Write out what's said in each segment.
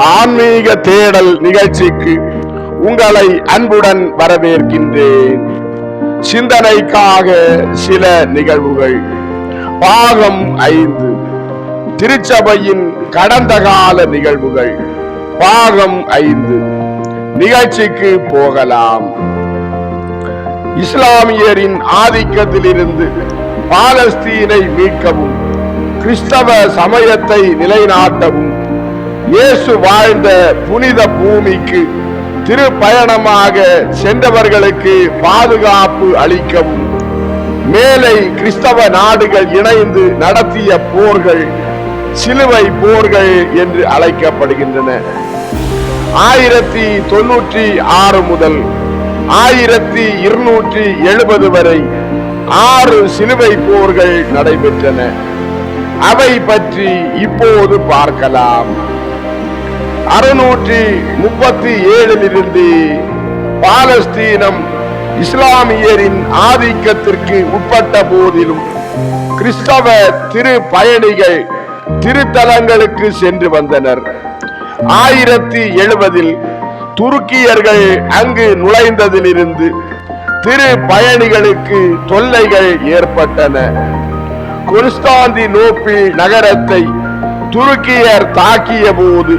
ஆன்மீக தேடல் நிகழ்ச்சிக்கு உங்களை அன்புடன் வரவேற்கின்றேன். சிந்தனைக்காக சில நிகழ்வுகள். பாகம் ஐந்து. திருச்சபையின் கடந்த கால நிகழ்வுகள். பாகம் ஐந்து. நிகழ்ச்சிக்கு போகலாம். இஸ்லாமியரின் ஆதிக்கத்திலிருந்து பாலஸ்தீனை மீட்கவும் கிறிஸ்தவ சமயத்தை நிலைநாட்டவும் இயேசு வாழ்ந்த புனித பூமிக்கு திருப்பயணமாக சென்றவர்களுக்கு பாதுகாப்பு அளிக்கவும். மேலை கிறிஸ்தவ நாடுகள் இணைந்து நடத்திய போர்கள் சிலுவை போர்கள் என்று அழைக்கப்படுகின்றன. ஆயிரத்தி தொன்னூற்றி ஆறு முதல் ஆயிரத்தி இருநூற்றி எழுபது வரை ஆறு சிலுவை போர்கள் நடைபெற்றன. அவை பற்றி இப்போது பார்க்கலாம். அறுநூற்றி முப்பத்தி ஏழிலிருந்து பாலஸ்தீனம் இஸ்லாமியரின் ஆதிக்கத்திற்கு உட்பட்ட போதிலும் கிறிஸ்தவ திரு பயணிகள் திருத்தலங்களுக்கு சென்று வந்தனர். ஆயிரத்தி எழுபதில் துருக்கியர்கள் அங்கு நுழைந்ததிலிருந்து திரு பயணிகளுக்கு தொல்லைகள் ஏற்பட்டன. கொன்ஸ்டாந்தி நோப்பில் நகரத்தை துருக்கியர் தாக்கிய போது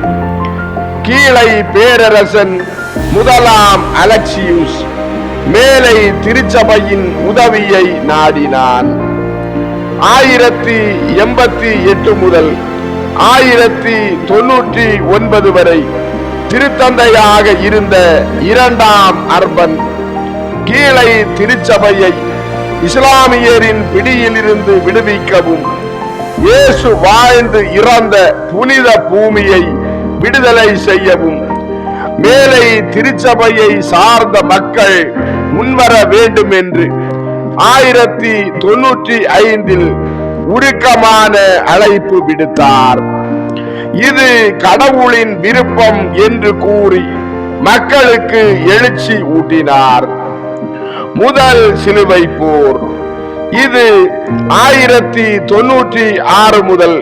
கீழை பேரரசன் முதலாம் அலெக்சியூஸ் மேலை திருச்சபையின் உதவியை நாடினான். ஆயிரத்தி எண்பத்தி எட்டு முதல் ஆயிரத்தி தொன்னூற்றி ஒன்பது வரை திருத்தந்தையாக இருந்த இரண்டாம் அர்பன் கீழை திருச்சபையை இஸ்லாமியரின் பிடியிலிருந்து விடுவிக்கவும் இயேசு வாழ்ந்து இறந்த புனித பூமியை விடுதலை செய்யவும் மேலை திருச்சபையை சார்ந்த மக்கள் முன்வர வேண்டும் என்று ஆயிரத்தி தொன்னூற்றி ஐந்தில் உருக்கமான அழைப்பு விடுத்தார். இது கடவுளின் விருப்பம் என்று கூறி மக்களுக்கு எழுச்சி ஊட்டினார். முதல் சிலுவை போர். இது ஆயிரத்தி தொன்னூற்றி ஆறு முதல்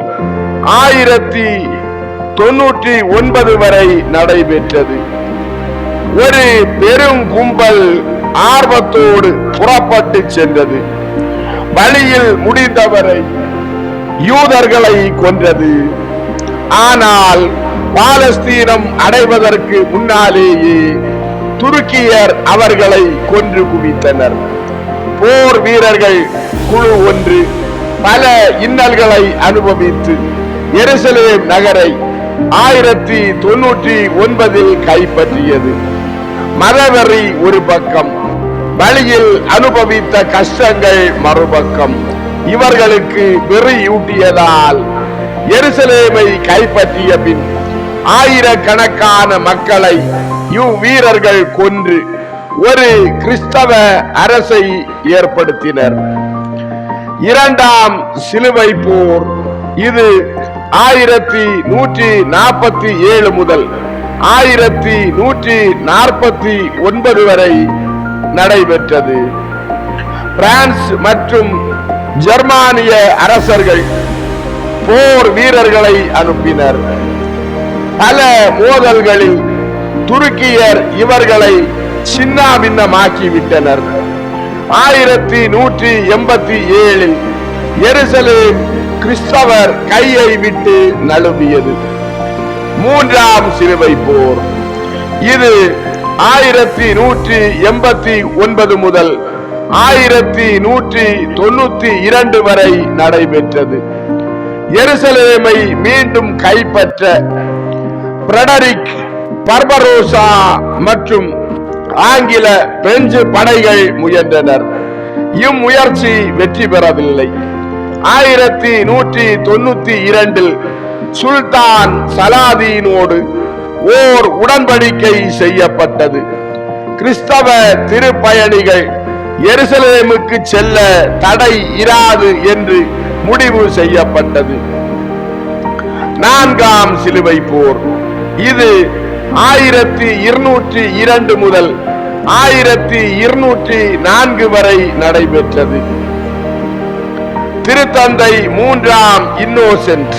ஆயிரத்தி தொன்னூற்றி ஒன்பது வரை நடைபெற்றது. ஒரு பெரும் கும்பல் ஆர்வத்தோடு புறப்பட்டு சென்றது. வழியில் முடிந்தவரை யூதர்களை கொன்றது. ஆனால் பாலஸ்தீனம் அடைவதற்கு முன்னாலேயே துருக்கியர் அவர்களை கொன்று குவித்தனர். போர் வீரர்கள் குழு ஒன்று பல இன்னல்களை அனுபவித்து எருசலேம் நகரை ஆயிரத்தி தொன்னூற்றி ஒன்பதில் கைப்பற்றியது. மதவெறி ஒரு பக்கம் வழியில் அனுபவித்த கஷ்டங்கள் மறுபக்கம். இவர்களுக்கு வெறியூட்டியதால் எருசலேமை கைப்பற்றிய பின் ஆயிரக்கணக்கான மக்களை இவ் வீரர்கள் கொன்று ஒரு கிறிஸ்தவ அரசை ஏற்படுத்தினர். இரண்டாம் சிலுவை போர் இது ஆயிரத்தி நூற்றி நாற்பத்தி ஏழு முதல் ஆயிரத்தி நூற்றி நாற்பத்தி ஒன்பது வரை நடைபெற்றது. பிரான்ஸ் மற்றும் ஜெர்மானிய அரசர்கள் போர் வீரர்களை அனுப்பினர். பல மோதல்களில் துருக்கியர் இவர்களை சின்னாமின்னமாக்கிவிட்டனர் ஆயிரத்தி நூற்றி எண்பத்தி ஏழில் எருசலேம் கிறிஸ்தவர் கையை விட்டு நழுவியது. மூன்றாம் சிலுவை போர். இது ஆயிரத்தி நூற்றி எண்பத்தி ஒன்பது முதல் ஆயிரத்தி நூற்றி தொண்ணூத்தி இரண்டு வரை நடைபெற்றது. எருசலேமை மீண்டும் கைப்பற்ற பிரடரிக் பர்பரோசா மற்றும் ஆங்கில பிரெஞ்சு படைகள் முயன்றனர். இம்முயற்சி வெற்றி பெறவில்லை. ஆயிரத்தி நூற்றி தொண்ணூத்தி இரண்டில் சுல்தான் சலாதீனோடு ஓர் உடன்படிக்கை செய்யப்பட்டது. கிறிஸ்தவ திருப்பயணிகள் எருசலேமுக்கு செல்ல தடை இராது என்று முடிவு செய்யப்பட்டது. நான்காம் சிலுவை போர். இது ஆயிரத்தி இருநூற்றி இரண்டு முதல் ஆயிரத்தி இருநூற்றி நான்கு வரை நடைபெற்றது. திருத்தந்தை மூன்றாம் இன்னோசென்ட்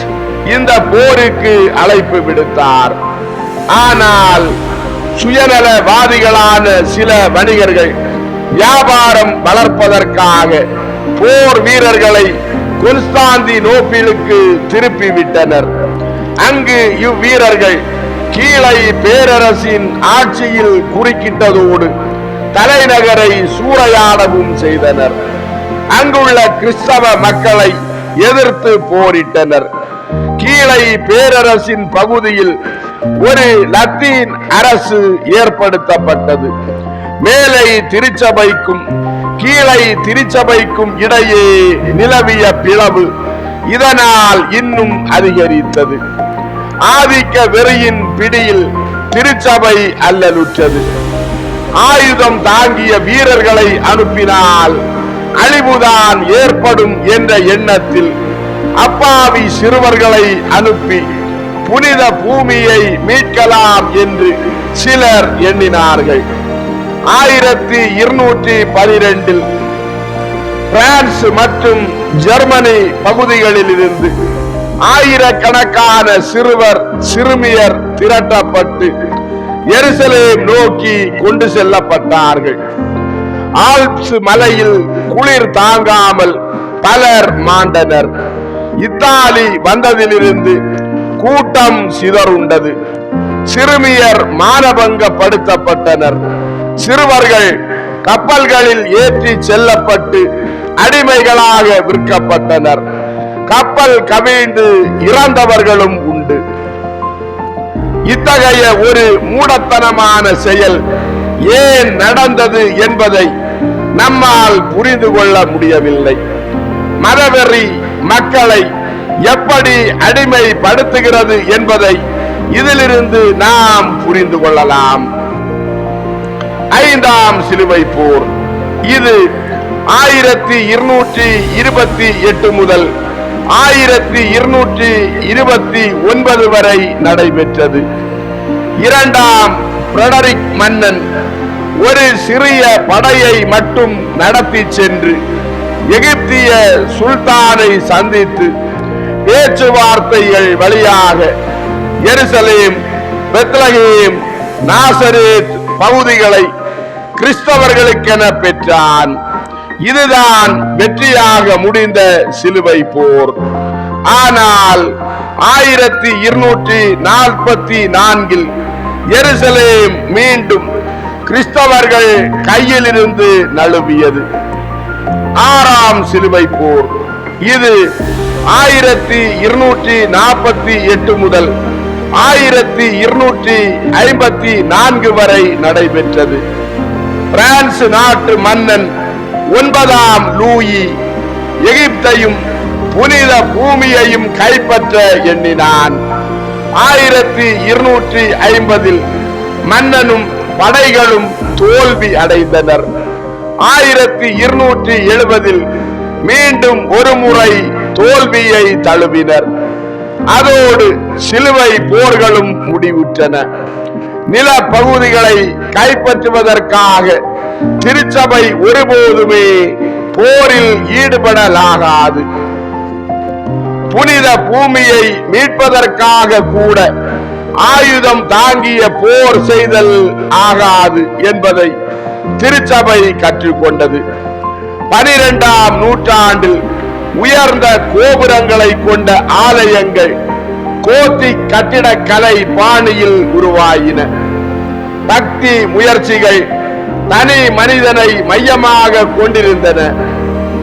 இந்த போருக்கு அழைப்பு விடுத்தார். ஆனால் சுயநலவாதிகளான சில வணிகர்கள் வியாபாரம் வளர்ப்பதற்காக போர் வீரர்களை கொன்ஸ்டாந்தி நோப்பிலுக்கு திருப்பி விட்டனர் அங்கு இவ்வீரர்கள் கீழை பேரரசின் ஆட்சியில் குறுக்கிட்டதோடு தலைநகரை சூறையாடவும் செய்தனர். அங்குள்ள கிறிஸ்தவ மக்களை எதிர்த்து போரிட்டனர். கீழை பேரரசின் பகுதியில் ஒரு லத்தீன் அரசு ஏற்படுத்தப்பட்டது. மேலை திருச்சபைக்கும் கீழை திருச்சபைக்கும் இடையே நிலவிய பிளவு இதனால் இன்னும் அதிகரித்தது. ஆதிக்க வெறியின் பிடியில் திருச்சபை அல்லலுற்றது. ஆயுதம் தாங்கிய வீரர்களை அனுப்பினால் அழிவுதான் ஏற்படும் என்ற எண்ணத்தில் அப்பாவி சிறுவர்களை அனுப்பி புனித பூமியை மீட்கலாம் என்று சிலர் எண்ணினார்கள். ஆயிரத்தி இருநூற்றி பனிரெண்டில் பிரான்ஸ் மற்றும் ஜெர்மனி பகுதிகளில் இருந்து ஆயிரக்கணக்கான சிறுவர் சிறுமியர் திரட்டப்பட்டு எருசலேம் நோக்கி கொண்டு செல்லப்பட்டார்கள். ஆல்ப்ஸ் மலையில் குளிர் தாங்காமல் பலர் மாண்டனர். இத்தாலி வந்ததிலிருந்து கூட்டம் சிதறுண்டது. சிறுமியர் மானபங்கப்படுத்தப்பட்டனர். சிறுவர்கள் கப்பல்களில் ஏற்றி செல்லப்பட்டு அடிமைகளாக விற்கப்பட்டனர். கப்பல் கவிழ்ந்து இறந்தவர்களும் உண்டு. இத்தகைய ஒரு மூடத்தனமான செயல் ஏன் நடந்தது என்பதை நம்மால் புரிந்து கொள்ள முடியவில்லை. மதவெறி மக்களை எப்படி அடிமைப்படுத்துகிறது என்பதை இதிலிருந்து நாம் புரிந்து கொள்ளலாம். ஐந்தாம் சிலுவை போர். இது ஆயிரத்தி இருநூற்றி இருபத்தி எட்டு முதல் ஆயிரத்தி இருநூற்றி இருபத்தி ஒன்பது வரை நடைபெற்றது. இரண்டாம் பிரடரிக் மன்னன் ஒரு சிறிய படையை மட்டும் நடத்தி சென்று எகிப்திய சுல்தானை சந்தித்து பேச்சுவார்த்தைகள் வழியாக எருசலேம் பெத்லகேம் நாசரேத் பகுதிகளை கிறிஸ்தவர்களுக்கென பெற்றான். இதுதான் வெற்றியாக முடிந்த சிலுவை போர். ஆனால் ஆயிரத்தி இருநூற்றி நாற்பத்தி நான்கில் எருசலேம் மீண்டும் கிறிஸ்தவர்கள் கையிலிருந்து நழுவியது. ஆறாம் சிலுவை போர். இது ஆயிரத்தி இருநூற்றி நாற்பத்தி எட்டு முதல் ஆயிரத்தி இருநூற்றி ஐம்பத்தி நான்கு வரை நடைபெற்றது. பிரான்ஸ் நாட்டு மன்னன் ஒன்பதாம் லூயி எகிப்தையும் புனித பூமியையும் கைப்பற்ற எண்ணினான். ஆயிரத்தி இருநூற்றி ஐம்பதில் மன்னனும் படைகளும் தோல்வி அடைந்தனர். ஆயிரத்தி இருநூற்றி எழுபதில் மீண்டும் ஒரு முறை தோல்வியை தழுவினர். அதோடு சிலுவை போர்களும் முடிவுற்றன. நிலப்பகுதிகளை கைப்பற்றுவதற்காக திருச்சபை ஒருபோதுமே போரில் ஈடுபடலாகாது. புனித பூமியை மீட்பதற்காக கூட ஆயுதம் தாங்கிய போர் செய்தல் ஆகாது என்பதை திருச்சபை கற்றுக்கொண்டது. பனிரெண்டாம் நூற்றாண்டில் உயர்ந்த கோபுரங்களை கொண்ட ஆலயங்கள் கோத்தி கட்டிடக்கலை பாணியில் உருவாயின. பக்தி முயற்சிகள் தனி மனிதனை மையமாக கொண்டிருந்தன.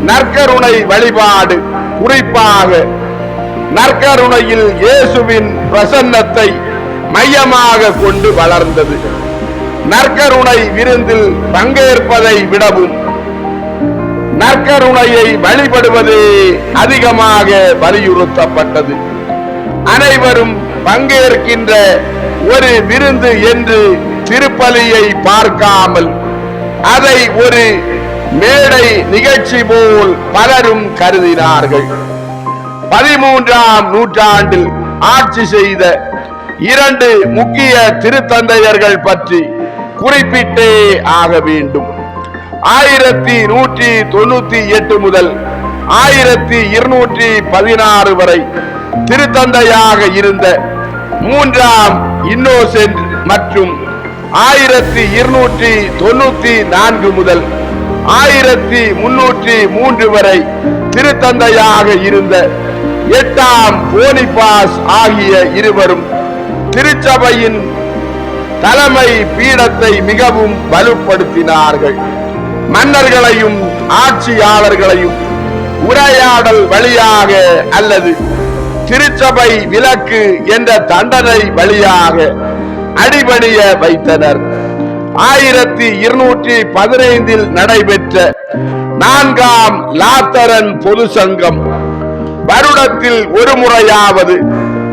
நற்கருணை வழிபாடு குறிப்பாக நற்கருணையில் இயேசுவின் பிரசன்னத்தை மையமாக கொண்டு வளர்ந்தது. நற்கருணை விருந்தில் பங்கேற்பதை விடவும் நற்கருணையை வழிபடுவதே அதிகமாக வலியுறுத்தப்பட்டது. அனைவரும் பங்கேற்கின்ற ஒரு விருந்து என்று திருப்பலியை பார்க்காமல் அதை ஒரு மேடை நிகழ்ச்சி போல் பலரும் கருதினார்கள். பதிமூன்றாம் நூற்றாண்டில் ஆட்சி செய்த இரண்டு முக்கிய திருத்தந்தையர்கள் பற்றி குறிப்பிட்டே ஆக வேண்டும். ஆயிரத்தி நூற்றி தொண்ணூத்தி எட்டு முதல் ஆயிரத்தி இருநூற்றி பதினாறு வரை திருத்தந்தையாக இருந்த மூன்றாம் இன்னோசென்ட் மற்றும் ஆயிரத்தி இருநூற்றி தொண்ணூத்தி நான்கு முதல் ஆயிரத்தி முன்னூற்றி மூன்று வரை திருத்தந்தையாக இருந்த எட்டாம் போனிபாஸ் ஆகிய இருவரும் திருச்சபையின் தலைமை பீடத்தை மிகவும் வலுப்படுத்தினார்கள். மன்னர்களையும் ஆட்சியாளர்களையும் உரையாடல் வழியாக அல்லது திருச்சபை விலக்கு என்ற தண்டனை வழியாக அடிபணிய வைத்தனர். ஆயிரத்தி இருநூற்றி பதினைந்தில் நடைபெற்ற நான்காம் லாத்தரன் பொது சங்கம் வருடத்தில் ஒரு முறையாவது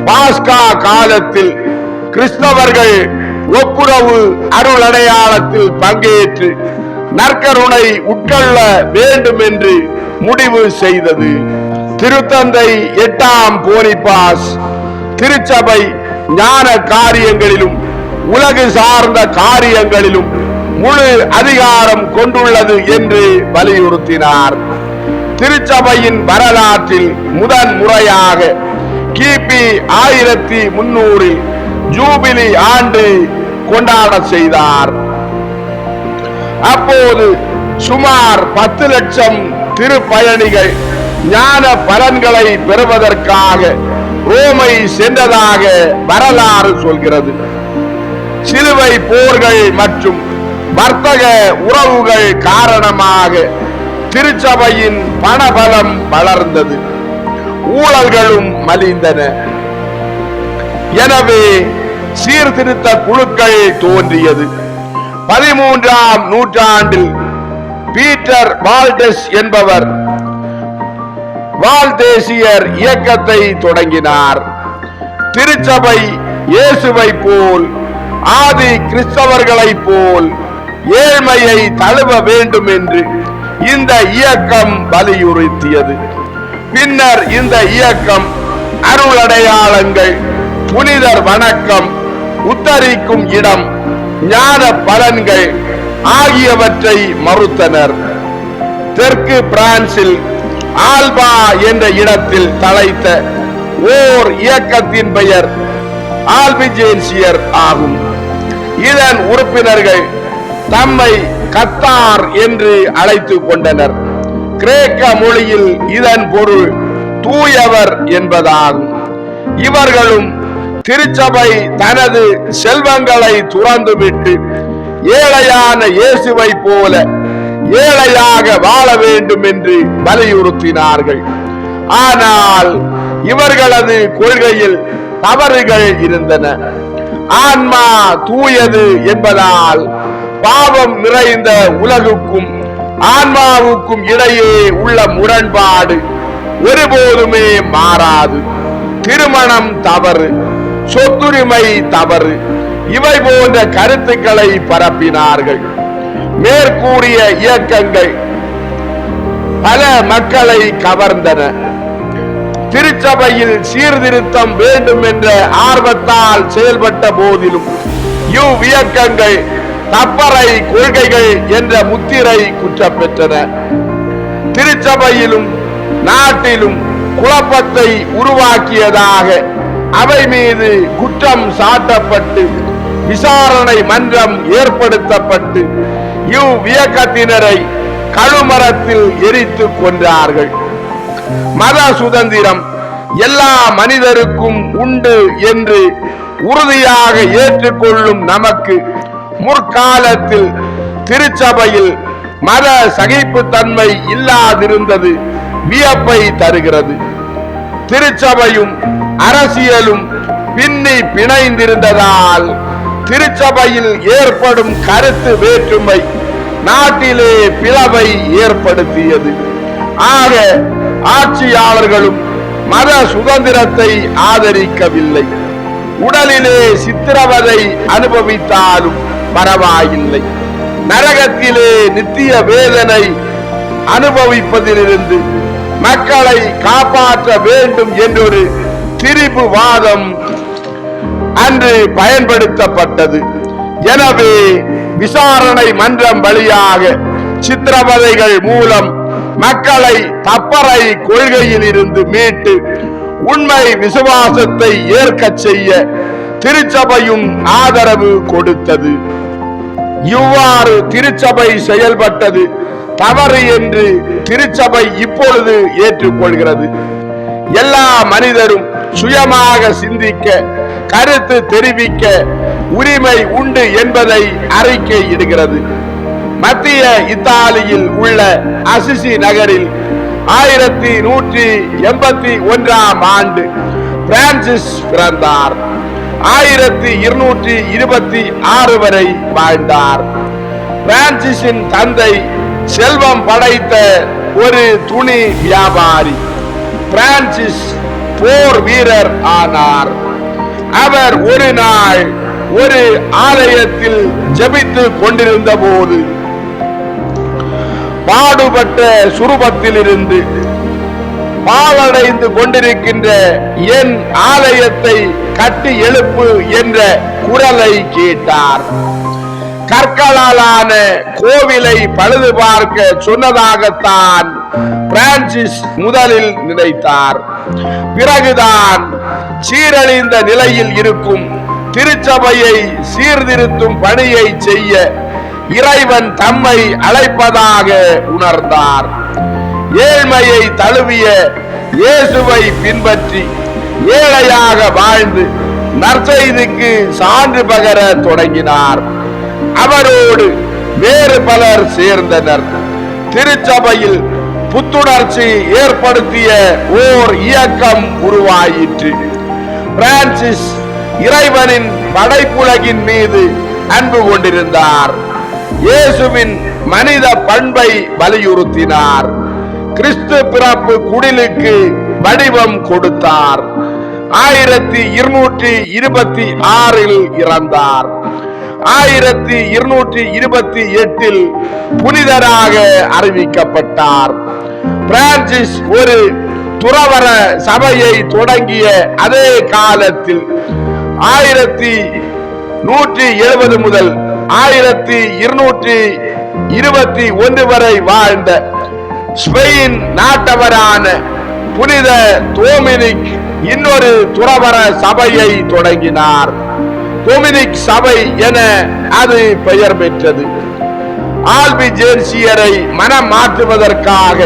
பாஸ்கா காலத்தில் கிறிஸ்தவர்கள் ஒப்புரவு அருள் அடையாளத்தில் பங்கேற்று நற்கருணை உட்கொள்ள வேண்டும் என்று முடிவு செய்தது. திருத்தந்தை எட்டாம் போனிபாஸ் திருச்சபை ஞான காரியங்களிலும் உலகு சார்ந்த காரியங்களிலும் முழு அதிகாரம் கொண்டுள்ளது என்று வலியுறுத்தினார். திருச்சபையின் வரலாற்றில் முதன் முறையாக கிபி ஆயிரத்தி முன்னூறில் ஜூபிலி ஆண்டு கொண்டாட செய்தார். அப்போது சுமார் பத்து லட்சம் திருப்பயணிகள் ஞான பலன்களை பெறுவதற்காக ரோமை சென்றதாக வரலாறு சொல்கிறது. சிலுவை போர்கள் மற்றும் வர்த்தக உறவுகள் காரணமாக திருச்சபையின் பணபலம் வளர்ந்தது. ஊழல்களும் மலிந்தன. எனவே சீர்திருத்த குழுக்கள் தோன்றியது. பதிமூன்றாம் நூற்றாண்டில் பீட்டர் வால்டஸ் என்பவர் வால்தேசியர் இயக்கத்தை தொடங்கினார். திருச்சபை இயேசுவை போல் ஆதி கிறிஸ்தவர்களைப் போல் ஏழ்மையை தழுவ வேண்டும் என்று இந்த இயக்கம் வலியுறுத்தியது. பின்னர் இந்த இயக்கம் அருளடையாளங்கள் புனிதர் வணக்கம் உத்தரிக்கும் இடம் ஞான பலன்கள் ஆகியவற்றை மறுத்தனர். தெற்கு பிரான்சில் ஆல்பா என்ற இடத்தில் தலைத்த ஓர் இயக்கத்தின் பெயர் ஆல்பிஜேன்சியர் ஆகும். இதன் உறுப்பினர்கள் தம்மை கத்தார் என்று அழைத்துக் கொண்டனர். கிரேக்க மொழியில் இதன் பொருள் தூயவர் என்பதாகும். இவர்களும் திருச்சபை தனது செல்வங்களை துறந்துவிட்டு ஏழையான இயேசுவை போல ஏழையாக வாழ வேண்டும் என்று வலியுறுத்தினார்கள். ஆனால் இவர்களது கொள்கையில் தவறுகள் இருந்தன. ஆன்மா தூயது என்பதால் பாவம் நிறைந்த உலகுக்கும் ஆன்மாவுக்கும் இடையே உள்ள முரண்பாடு ஒருபோதுமே மாறாது. திருமணம் தவறு. சொத்துரிமை தவறு. இவை போன்ற கருத்துக்களை பரப்பினார்கள். மேற்கூறிய இயக்கங்கள் பல மக்களை கவர்ந்தன. திருச்சபையில் சீர்திருத்தம் வேண்டும் என்ற ஆர்வத்தால் செயல்பட்ட போதிலும் இவ்வியக்கங்கள் தப்பறை கொள்கைகள் என்ற முத்திரை குற்றம் பெற்றன திருச்சபையிலும் நாட்டிலும் குழப்பத்தை உருவாக்கியதாக அவை மீது குற்றம் சாட்டப்பட்டு விசாரணை மன்றம் ஏற்படுத்தப்பட்டு இவ்வியக்கத்தினரை கழுமரத்தில் எரித்து கொன்றார்கள். மத சுதந்திரம் எல்லா மனிதருக்கும் உண்டு என்று உறுதியாக ஏற்றுக்கொள்ளும் நமக்கு முற்காலத்தில் திருச்சபையில் மத சகிப்புத்தன்மை இல்லாதிருந்தது வியப்பை தருகிறது. திருச்சபையும் அரசியலும் பின்னி பிணைந்திருந்ததால் திருச்சபையில் ஏற்படும் கருத்து வேற்றுமை நாட்டிலே பிளவை ஏற்படுத்தியது. ஆக ஆட்சியாளர்களும் மத சுதந்திரத்தை ஆதரிக்கவில்லை. உடலிலே சித்திரவதை அனுபவித்தாலும் பரவாயில்லை. நரகத்திலே நித்திய வேதனை அனுபவிப்பதிலிருந்து மக்களை காப்பாற்ற வேண்டும் என்றொரு திரிபு வாதம் அன்று பயன்படுத்தப்பட்டது. எனவே விசாரணை மன்றம் வழியாக சித்திரவதைகள் மூலம் மக்களை தப்பறை கொள்கையில் இருந்து மீட்டு உண்மை விசுவாசத்தை ஏற்க செய்ய திருச்சபையும் ஆதரவு கொடுத்தது. இவ்வாறு திருச்சபை செயல்பட்டது. தவறு என்று திருச்சபை இப்பொழுது ஏற்றுக்கொள்கிறது. எல்லா மனிதரும் சுயமாக சிந்திக்க கருத்து தெரிவிக்க உரிமை உண்டு என்பதை அறிக்கை இடுகிறது. மத்திய இத்தாலியில் உள்ள அசிசி நகரில் ஆயிரத்தி நூற்றி எண்பத்தி ஒன்றாம் ஆண்டு பிரான்சிஸ் பிறந்தார். ஆயிரத்தி இருநூற்றி இருபத்தி ஆறு வரை வாழ்ந்தார். பிரான்சிஸின் தந்தை செல்வம் படைத்த ஒரு துணி வியாபாரி பிரான்சிஸ் போர் வீரர் ஆனார். அவர் ஒரு நாள் ஒரு ஆலயத்தில் ஜபித்து கொண்டிருந்த போது பாடுபட்ட சுரூபத்திலிருந்து பாலடைந்து கொண்டிருக்கின்ற என் ஆலயத்தை கட்டி எழுப்பு என்ற குரலை கேட்டார். கற்களாலான கோவிலை பழுது பார்க்க சொன்னதாகத்தான் பிரான்சிஸ் முதலில் நினைத்தார். பிறகுதான் சீரழிந்த நிலையில் இருக்கும் திருச்சபையை சீர்திருத்தும் பணியை செய்ய இறைவன் தம்மை அழைப்பதாக உணர்ந்தார். ஏழ்மையை தழுவிய இயேசுவை பின்பற்றி ஏழையாக வாழ்ந்து நற்செய்திக்கு சான்று பகர தொடங்கினார். அவரோடு வேறு பலர் சேர்ந்தனர். திருச்சபையில் புத்துணர்ச்சி ஏற்படுத்திய ஓர் இயக்கம் உருவாயிற்று. பிரான்சிஸ் இறைவனின் படைப்புலகின் மீது அன்பு கொண்டிருந்தார். இயேசுவின் மனித பண்பை வலியுறுத்தினார். கிறிஸ்து பிறப்பு குடிலுக்கு வடிவம் கொடுத்தார். ஆயிரத்தி இருநூற்றி இருபத்தி ஆறில் இறந்தார். ஆயிரத்தி இருநூற்றி இருபத்தி எட்டில் புனிதராக அறிவிக்கப்பட்டார். பிரான்சிஸ் ஒரு துறவர சபையை தொடங்கிய அதே காலத்தில் ஆயிரத்தி நூற்றி எழுபது முதல் ஆயிரத்தி இருநூற்றி இருபத்தி ஒன்று வரை வாழ்ந்த ஸ்பெயின் நாட்டவரான புனித தோமினிக் இன்னொரு துறவர சபையை தொடங்கினார். டொமினிக் சபை என அது பெயர் பெற்றது. ஆல்பிஜேன்சியரை மனம் மாற்றுவதற்காக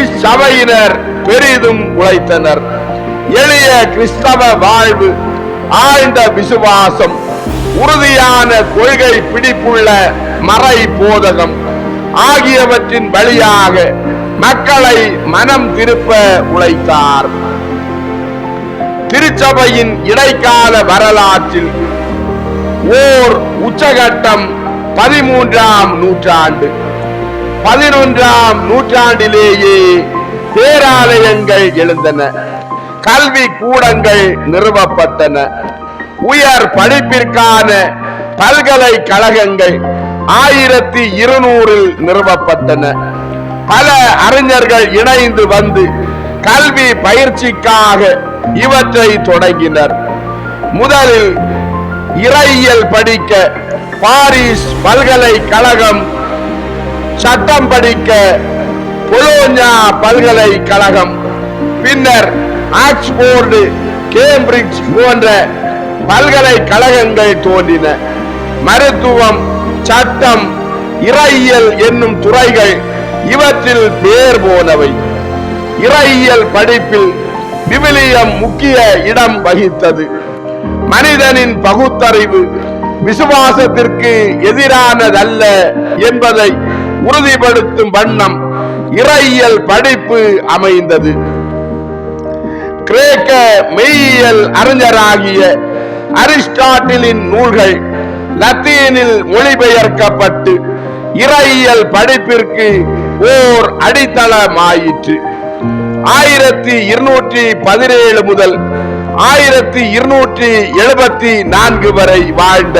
இச்சபையினர் பெரிதும் உழைத்தனர். எளிய கிறிஸ்தவ வாழ்வு ஆழ்ந்த விசுவாசம் உறுதியான கொள்கை பிடிப்புள்ள மறை போதகம் ஆகியவற்றின் வழியாக மக்களை மனம் திருப்ப உழைத்தார். திருச்சபையின் இடைக்கால வரலாற்றில் ஓர் உச்சகட்டம் பதிமூன்றாம் நூற்றாண்டு. பதினொன்றாம் நூற்றாண்டிலேயே பேராலயங்கள் எழுந்தன. கல்வி கூடங்கள் நிறுவப்பட்டன. உயர் படிப்பிற்கான பல்கலைக்கழகங்கள் ஆயிரத்தி இருநூறில் நிறுவப்பட்டன. பல அறிஞர்கள் இணைந்து வந்து கல்வி பயிற்சிக்காக இவற்றை தொடங்கினர். முதலில் இறையியல் படிக்க பாரிஸ் பல்கலைக்கழகம் சட்டம் படிக்க பொலோஞ்சா பல்கலைக்கழகம் பின்னர் ஆக்ஸ்போர்டு கேம்பிரிட்ஜ் போன்ற பல்கலைக்கழகங்கள் தோன்றின. மருத்துவம் சட்டம் இறையியல் என்னும் துறைகள் இவற்றில் பேர் போனவை. இறையியல் படிப்பில் விவிலியம் முக்கிய இடம் வகித்தது. மனிதனின் பகுத்தறிவு விசுவாசத்திற்கு எதிரானதல்ல என்பதை உறுதிப்படுத்தும் வண்ணம் இறையியல் படிப்பு அமைந்தது. கிரேக்க மெய்யியல் அறிஞராகிய அரிஸ்டாட்டிலின் நூல்கள் லத்தீனில் மொழிபெயர்க்கப்பட்டு இறையியல் படிப்பிற்கு ஓர் அடித்தளமாயிற்று. ஆயிரத்தி இருநூற்றி பதினேழு முதல் ஆயிரத்தி இருநூற்றி எழுபத்தி நான்கு வரை வாழ்ந்த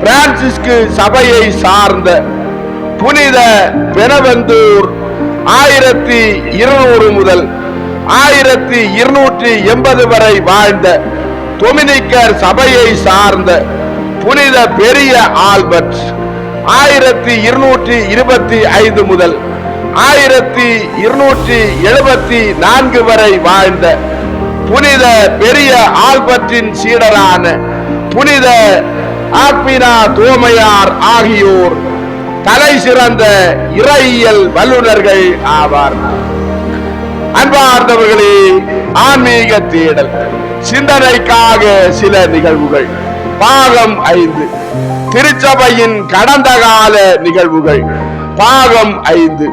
பிரான்சிஸ்கு சபையை சார்ந்த புனித பெனவந்தூர் ஆயிரத்தி இருநூறு முதல் ஆயிரத்தி இருநூற்றி எண்பது வரை வாழ்ந்த தொமினிக்கர் சபையை சார்ந்த புனித பெரிய ஆல்பர்ட் ஆயிரத்தி இருநூற்றி இருபத்தி ஐந்து முதல் ஆயிரத்தி இருநூற்றி எழுபத்தி நான்கு வரை வாழ்ந்த புனித பெரிய ஆல்பர்ட்டின் சீடரான புனித ஆத்மினா தோமையார் ஆகியோர் தலை சிறந்த இறையியல் வல்லுநர்கள் ஆவார். அன்பார்ந்தவர்களே ஆன்மீக தேடல் சிந்தனைக்காக சில நிகழ்வுகள். பாகம் ஐந்து திருச்சபையின் கடந்த கால நிகழ்வுகள். பாகம் ஐந்து